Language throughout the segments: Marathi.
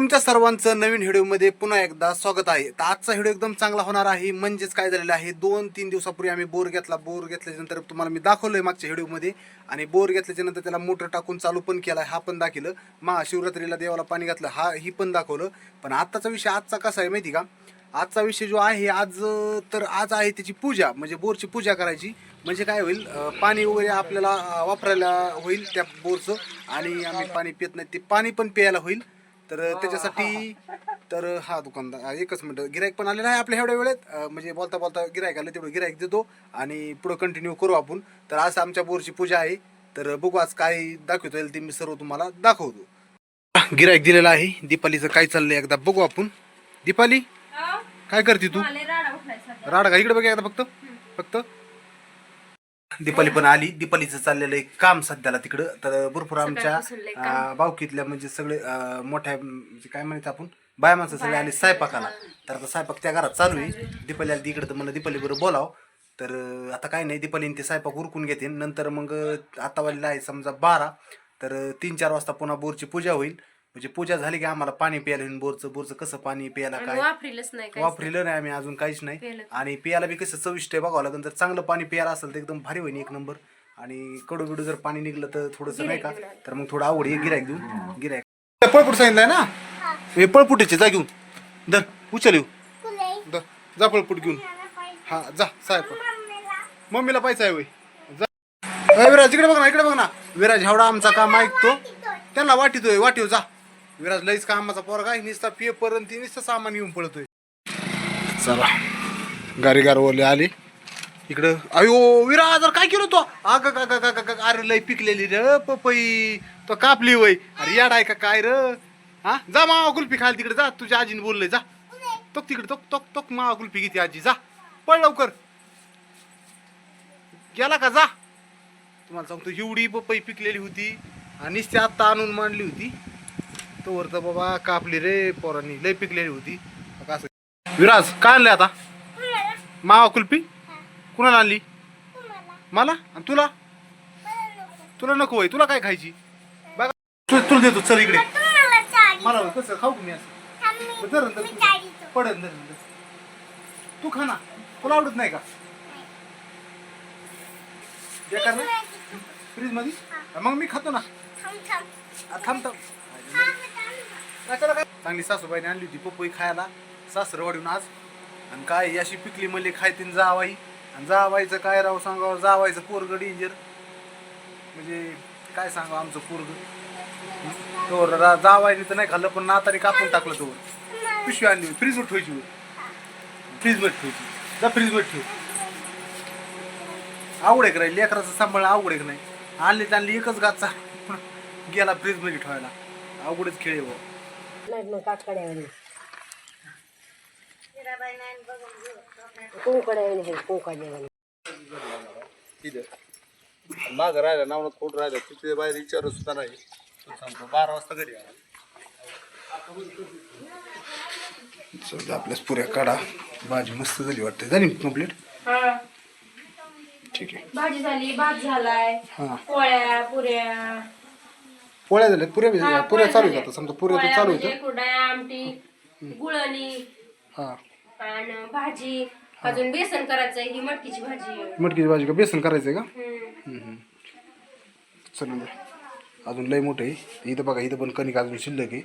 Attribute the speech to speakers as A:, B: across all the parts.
A: तुमच्या सर्वांचं नवीन व्हिडिओमध्ये पुन्हा एकदा स्वागत आहे. तर आजचा व्हिडिओ एकदम चांगला होणार आहे. म्हणजेच काय झालेलं आहे? दोन तीन दिवसापूर्वी आम्ही बोर घेतला. बोर घेतल्याच्यानंतर तुम्हाला मी दाखवलंय मागच्या व्हिडिओमध्ये. आणि बोर घेतल्याच्यानंतर त्याला मोटर टाकून चालू पण केला हा पण दाखवलं. महाशिवरात्रीला देवाला पाणी घातलं. हा ही पण दाखवलं. पण आत्ताचा विषय आजचा कसा आहे माहिती का? आजचा विषय जो आहे आज तर आज आहे त्याची पूजा. म्हणजे बोरची पूजा करायची. म्हणजे काय होईल? पाणी वगैरे आपल्याला वापरायला होईल त्या बोरचं. आणि आम्ही पाणी पित नाही. ते पाणी पण प्यायला होईल. तर त्याच्यासाठी तर हा दुकानदार एकच मिनटं. गिराईक पण आलेला आहे आपल्या एवढ्या वेळेत. अं, म्हणजे बोलता बोलता गिराईक आलं तेवढं गिराईक देतो आणि पुढं कंटिन्यू करू आपण. तर आज आमच्या बोरची पूजा आहे. तर बघू आज काय दाखवता येईल ते मी सर्व तुम्हाला दाखवतो. गिराईक दिलेला आहे. दीपालीचं काय चाललंय एकदा बघू आपण. दीपाली काय करते तू? राडा का? इकडे बघ एकदा फक्त. फक्त. दीपाली पण आली. दीपालीचं चाललेलं एक काम सध्याला तिकडं. तर भरपूर आमच्या अं, भावकीतल्या म्हणजे सगळे अं, मोठ्या म्हणजे काय म्हणायचं आपण बाया माणसं सगळे आले स्वयंपाकाला. तर आता स्वयंपाक त्या घरात चालू आहे. दीपाली आली तिकडं तर मला दीपाली बरोबर बोलाव. तर अं, आता काय नाही दीपालीने ते स्वयंपाक उरकून घेते. नंतर मग अं, आता वाजलेला आहे समजा बारा. तर अं, तीन चार वाजता पुन्हा बोरची पूजा होईल. म्हणजे पूजा झाली की आम्हाला पाणी प्यायला होईल बोरचं बोरचं कसं पाणी प्यायला काय?
B: वापरीलच नाही
A: वापरिलं नाही आम्ही अजून काहीच नाही.
B: प्यायलं.
A: आणि पियाला बी कसं चविष्ट आहे बघावं लागेल. जर चांगलं पाणी प्यायला असेल तर एकदम भारी होईल एक नंबर. आणि कडू बिडू जर पाणी निघलं तर थोडंसं नाही का? तर मग थोडं आवड गिरायक देऊन. गिरायक पळपुट सांगितलंय ना? हे. पळपुटीचे जा घेऊन. दर उचल येऊ. दर जा पळपुट घेऊन. हा जा साहेब. मम्मीला. पाहिजे आहे होय. जा. अय, विराज इकडे बघ ना इकडे बघ ना. विराज एवढा आमचा काम ऐकतो. त्यांना वाटितोय. वाटीव जा. विराज लईच कामाचा पोरगा आहे. नुसता पेपर आणि ती नुसतं सामान घेऊन पळतोय. चला. गारी गारवले आले. इकडं. अयो विराज अरे काय केलं तो? अग का का ग अरे लय पिकलेली र पपई. तो कापली वय. अरे याड आहे का काय र? हा? जा मावा कुल्फी खाल तिकडे. जा तुझ्या आजीने बोललंय जा. तोक तिकडे तोक तोक तोक मावा कुल्फी घेते आजी. जा. पळ लवकर. गेला का? जा. तुम्हाला सांगतो एवढी पपई पिकलेली होती आणि नुसती आत्ता आणून मांडली होती. तोवर तर बाबा कापली रे पोरांनी. लय पिकलेली होती. असं. विराज काय आणलंय आता? मावा कुल्फी? कुणाला आणली? मला? आणि तुला? तुला नको होय. तुला काय खायची? बघा. तु- तुला देतो. चल इकडे. मला कसं? खाऊ का मी असं? बरं, धर ना, धर तू. खा ना. तुला आवडत नाही का? फ्रीजमध्ये मग मी खातो ना. थांब थांब. चांगली सासूबाईने आणली होती पपई खायला. सासरं वाढून आज. आणि काय अशी पिकली मले खायतीन जावाई. आणि जावायचं काय राव सांगावं? जावायचं पोरग डेंजर म्हणजे काय सांगावं आमचं पोरग? तो जावायने तर नाही खाल्लं पण नाताने कापून टाकलं तोवर. पिशवी आणली फ्रीजवर ठेवायची फ्रीजमध्ये ठेवायची. जा फ्रीजमध्ये ठेव. आवड एक राहील? लेकराचं सांभाळणं आवड आहे का नाही? आणली आणली एकच गाचा. गेला फ्रीजमध्ये ठेवायला. अवघडच खेळ आहे बुवा.
C: नाही मग कुंकड्यावाली. कुंकड्यावाली
A: तिथं. मागं राहिलं नावनात खोट राहिलं तिथे बाहेर विचारत सुद्धा नाही. सांगतो बारा वाजता घरी आला. आपल्याच पुऱ्या काढा. भाजी मस्त झाली वाटते. झाली कंप्लीट
B: हा.
A: ठीक आहे.
B: भाजी झाली भात झालाय.
A: हा.
B: पोळ्या पुऱ्या.
A: पोळ्या झाल्या पुऱ्या बी
B: हा,
A: पुऱ्या चालू
B: झाल्या.
A: आता समजा पुऱ्या तर
B: पोळ्या
A: चालू
B: म्हणजे
A: आहेत.
B: कुरडया आमटी गुळणी
A: हा.
B: आणि भाजी. अजून बेसन करायचंय ही मटकीची भाजी आहे.
A: मटकीची भाजी का? बेसन करायचंय का?
B: हम्म.
A: चला. अजून लय मोठं आहे. इथं बघा इथं पण कणिक अजून शिल्लक आहे.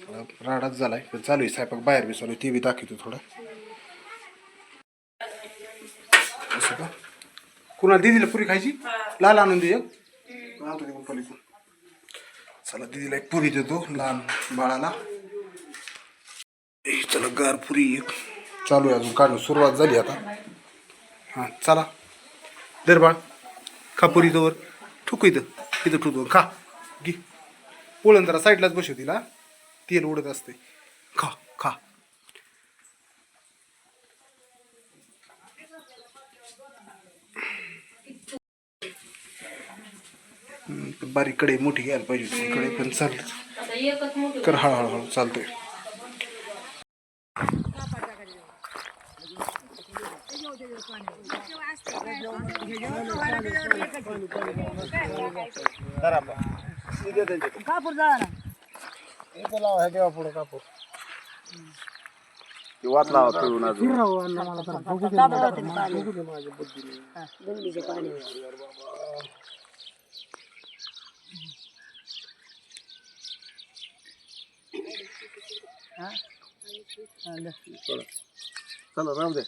A: थोडा राडाच झालाय पण चालू आहे. स्वयंपाक बाहेर बी चालू आहे ते बी दाखवतो थोडा. असं का? कुणाला दिदीला पुरी खायची? लाल आणून दे एक. आणतो ते पलीकडून. चला दिदीला एक पुरी देतो लहान बाळाला. चला गार पुरी. एक चालू आहे अजून काढून सुरुवात झाली आता. हां चला. दर बाळ खा पुरी तोवर. ठुक इथं इथं ठुकतो खा घे. ओळण जरा साईडलाच बसव तिला. तेल उडत असते खा खा. बारीककडे मोठी घ्यायला पाहिजे होती. कडे पण चालत.
B: आता एकच मोठी
A: कर हळूहळू हळू चालतंय
C: लावा ह्या देवा पुढे कापूर दंडीचे पाणी
B: चला राहू दे.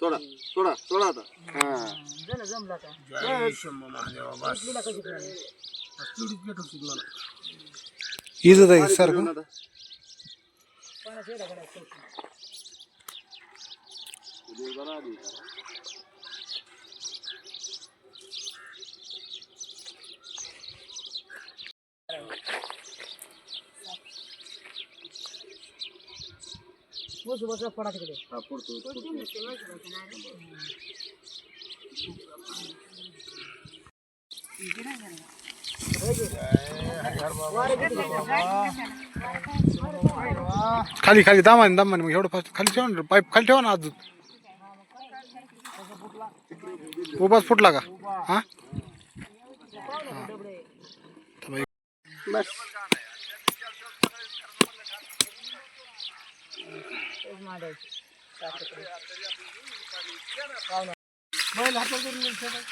B: सोडा सोडा सोडा आता.
C: जण जमला का? इथलीला कशी कळाली?
B: इजत आहे सारखं.
C: पाण्यात येडा करायचं. बसू बसू पडा तिकडे
B: खाली खाली दामाने दामाने मग एवढं फास्ट खाली ठेवा ना पाईप खाली ठेवा ना अजून. उभाच फुटला का? हा.
C: बस.
B: मांडायची बैल हातात करून घ्यायचं काय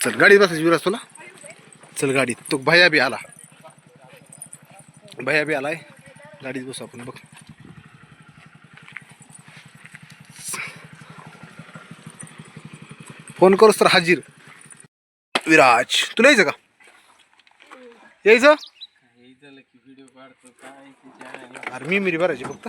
B: चल गाडीत बसायची विराज तुला चल गाडीत तो भैया बी आला भैया बी आलाय गाडीत बसू आपण बघ फोन करूस तर हाजीर विराज तुला यायचं का यायचं अरे मी मिरी भरायची फक्त